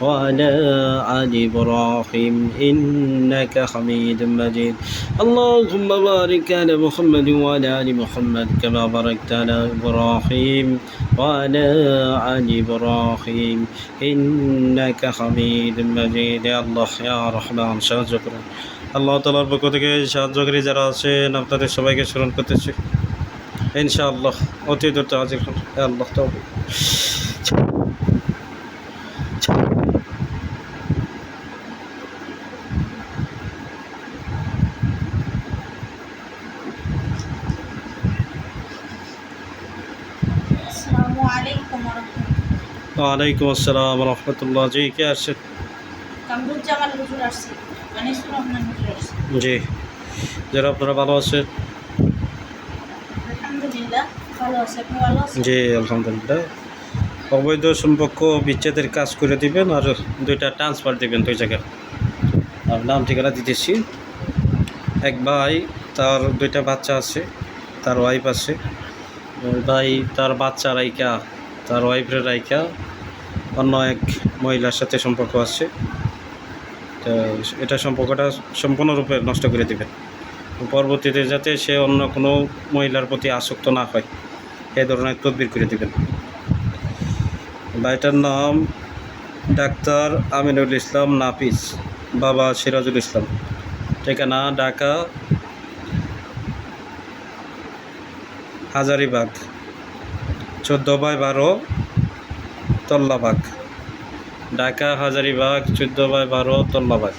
وعلى آل إبراهيم إنك حميد مجيد اللهم بارك على محمد وعلى آل محمد كما باركت على إبراهيم وعلى آل إبراهيم إنك حميد مجيد يا الله يا رحمن সাহায্য করুন আল্লাহ তালার পক্ষ থেকে সাহায্যকারী যারা আছেন আপনাদের সবাইকে স্মরণ করতেছি ইনশাআল্লাহ অতি দ্রুত হাজির হন হে আল্লাহ তবে ওয়ালাইকুম আসসালাম রহমতুল্লাহ। জি কে আসছে? কামরুজ্জামান হুজুর আসছে। আনিসুর রহমান হুজুর আসছে। জি। যারা আপনারা ভালো আছেন? জি আলহামদুলিল্লাহ। অবৈধ সম্পর্ক বিচ্ছেদের কাজ করে দিবেন আর দুইটা ট্রান্সফার দিবেন দুই জায়গায়। আর নাম ঠিকানা দিতেছি এক ভাই তার দুইটা বাচ্চা আছে তার ওয়াইফ আছে। ওই ভাই তার বাচ্চা রাইকা তার ওয়াইফের রাইকা অন্য এক মহিলার সাথে সম্পর্ক আছে। তো এটা সম্পর্কটা সম্পূর্ণরূপে নষ্ট করে দেবেন। পরবর্তীতে যাতে সে অন্য কোনো মহিলার প্রতি আসক্ত না হয় এই ধরনের তদবির করে দেবেন। ভাইটার নাম ডাক্তার আমিনুল ইসলাম নাফিস, বাবা সিরাজুল ইসলাম। ঠিকানা ঢাকা, হাজারিবাগ, চোদ্দ বাই বারো তল্লাবাগ ঢাকা হাজারিবাগ চোদ্দ বাই বারো তল্লাবাগ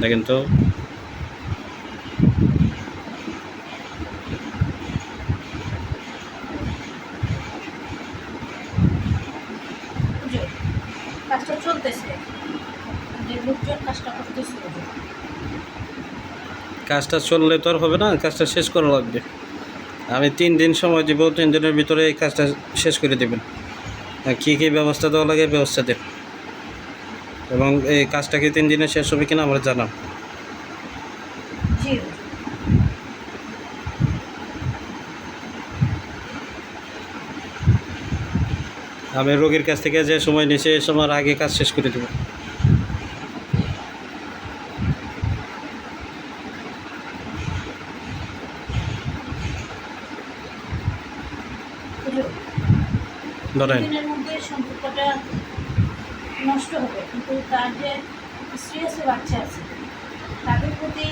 দেখেন তো। কাজটা চলতেছে। চললে তো আর হবে না কাজটা শেষ করা লাগবে। আমি তিন দিন সময় দিব তিন দিনের ভিতরে এই কাজটা শেষ করে দেবেন। কী কী ব্যবস্থা দেওয়া লাগে ব্যবস্থা দেব। এবং এই কাজটা কি তিন দিনে শেষ হবে কিনা আমরা জানাম আমি রোগীর কাছ থেকে যে সময় নিয়েছি এই সময়ের আগে কাজ শেষ করে দেবো হুজুর, ধরেন। মধ্যে সম্পর্কটা নষ্ট হবে। কিন্তু তার যে আছে বাচ্চা আছে তাদের প্রতি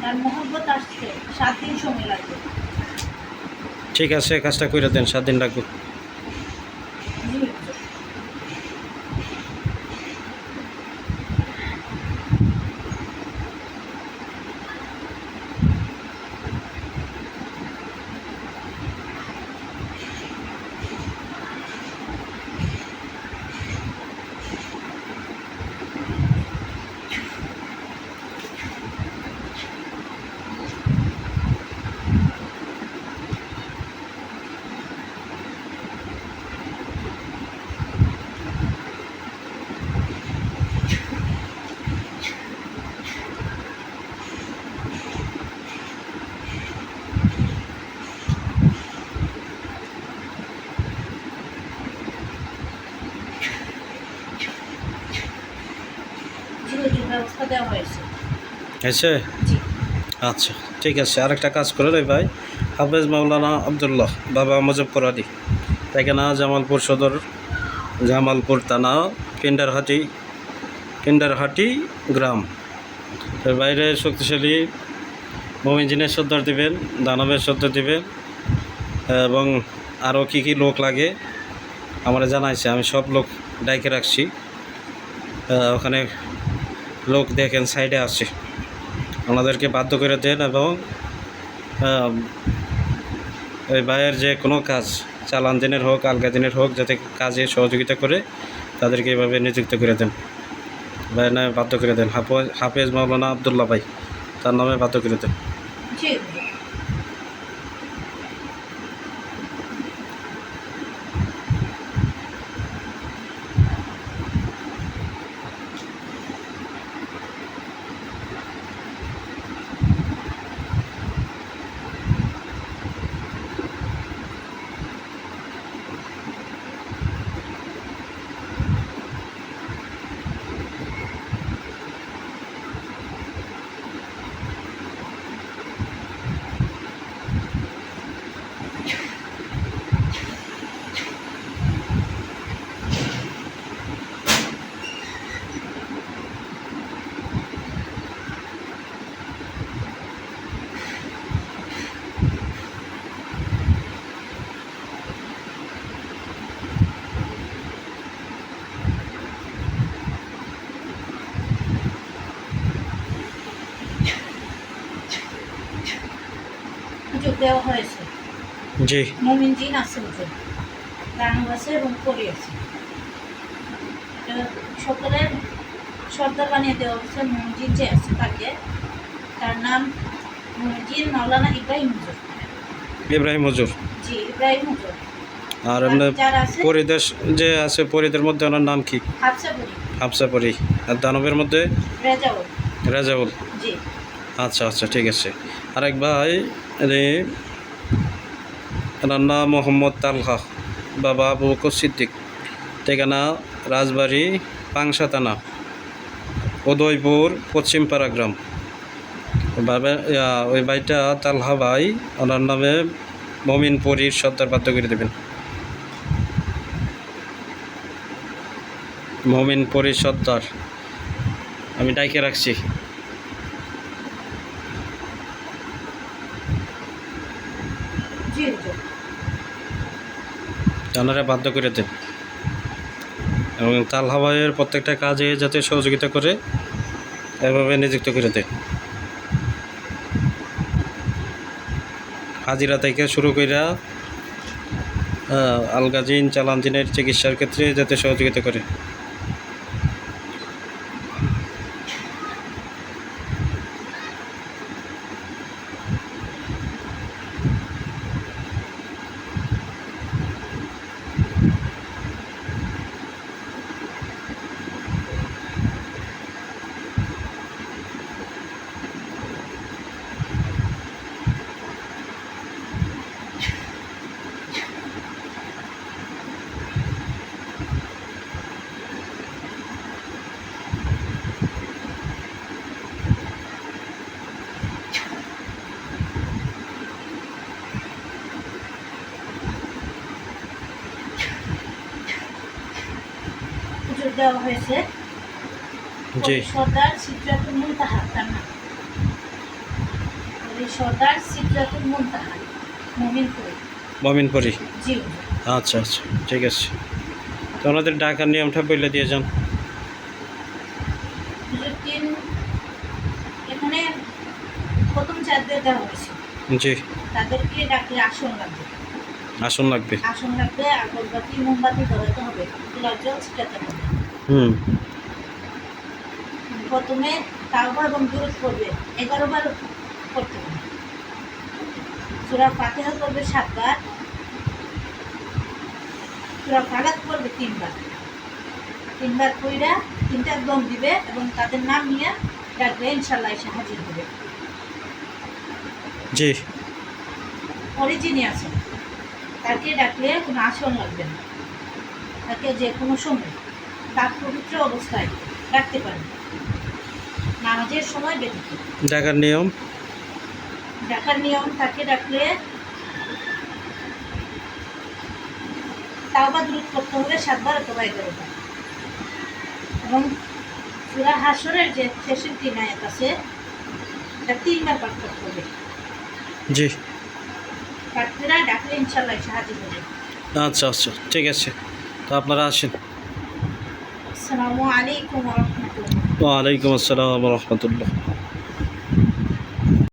তার মহব্বত আসছে সাত দিন সময় লাগবে। ঠিক আছে কাজটা করে দেন সাত দিন লাগবে জি হুজুর। জি হুজুর, ব্যবস্থা দেওয়া হয়েছে। হয়েছে? আচ্ছা ঠিক আছে। আরেকটা কাজ করে রে ভাই। হাফেজ মাওলানা আবদুল্লাহ বাবা মুজফর আলী ঠিকানা জামালপুর সদর জামালপুর থানা পিন্ডারহাটি পিন্ডারহাটি গ্রাম। তো বাইরে শক্তিশালী মোমিনজিনের সর্দার দিবেন দানবের সর্দার দিবেন এবং আরও কী কী লোক লাগে আমরা জানাইছে। আমি সব লোক ডাইকে রাখছি। ওখানে লোক দেখেন সাইডে আছে। ওনাদেরকে বাধ্য করে দেন এবং ওই ভাইয়ের যে কোনো কাজ, চালান দিনের হোক, আলগা দিনের হোক, যাতে কাজে সহযোগিতা করে, তাদেরকে এভাবে নিযুক্ত করে দেন। ভাইয়ের নামে বাধ্য করে দেন। হাফেজ হাফেজ মাওলানা আবদুল্লা ভাই, তার নামে বাধ্য করে দেন। দেওয়া হয়েছে। জি। মমিন জিন আছে ওদের। রানু আছে এবং আছে। সকলের সর্দার বানিয়ে দেওয়া হয়েছে মমিন জিন যে আছে তাকে। তার নাম মমিন জিন মাওলানা ইব্রাহিম হুজুর। ইব্রাহিম হজুর। জি ইব্রাহিম হুজুর। আর যার পরিদেশ যে আছে পরিদের মধ্যে ওনার নাম কি? হাফসা পরি আর দানবের মধ্যে? রেজাউল। রাজাউল। আচ্ছা আচ্ছা ঠিক আছে। আরেক ভাই রে নাম মোহাম্মদ তালহা বাবা বকর সিদ্দিক। ঠিকানা রাজবাড়ি, পাংশা থানা, উদয়পুর পশ্চিম পাড়াগ্রাম বাবা ওই ভাইটা তালহা ভাই, ওনার নামে মমিনপুরীর সর্দার বাধ্য করে দেবেন। মমিন পরীর সর্দার। আমি ডাইকে রাখছি জি হুজুর ওনারা বাধ্য করে দেন। এবং তাল হাওয়াইয়ের প্রত্যেকটা কাজে যাতে সহযোগিতা করে, এভাবে নিযুক্ত করে দেয় হাজিরা থেকে শুরু কইরা আলগাজিন, চালানজিনের চিকিৎসার ক্ষেত্রে যাতে সহযোগিতা করে। দেওয়া হয়েছে। সর্দার সিদ্ধাতুল মুনতাহা তার নাম। সর্দার সিদ্ধাতুল মুনতাহা মমিনপুর। মমিন পরি জি। আচ্ছা আচ্ছা ঠিক আছে। তো ওনাদের ডাকার নিয়মটা বলে দিয়ে যান। এখানে প্রথম চারদের দেওয়া হয়েছে। জি। তাদেরকে ডাকলে আসন লাগবে। আসন লাগবে। আসন লাগবে আগরবাতি মোমবাতি ধরাতে হবে। জল ছিটাতে হবে। হুম। প্রথমে তাওবা এবং দূরত করবে এগারো বার করতে হবে। সুরা ফাতেহা করবে সাতবার সুরা ফালাক করবে তিনবার তিনবার কইরা তিনটা দম দিবে এবং তাদের নাম নিয়ে ডাকবে ইনশাল্লাহ এসে হাজির হবে। জি। পরে যিনি আছেন তাকে ডাকলে কোনো আসন লাগবে না। তাকে যে কোনো সময়। তার পবিত্র অবস্থায় ডাকতে পারেন। নামাজের সময় ব্যতীত। ডাকার নিয়ম? ডাকার নিয়ম তাকে ডাকলে তাওবা দ্রুত করতে হবে সাতবার অথবা এগারোবার। এবং সুরা হাসরের যে শেষের তিন আয়াত আছে এটা তিনবার পাঠ করতে হবে। জি। প্রার্থীরা ডাকলে ইনশাল্লাহ হাজির হবে আচ্ছা আচ্ছা ঠিক আছে। তো আপনারা আসেন। আসসালামু আলাইকুম রহমতুল্লাহ ওয়ালাইকুম আসসালাম রহমতুল্লাহ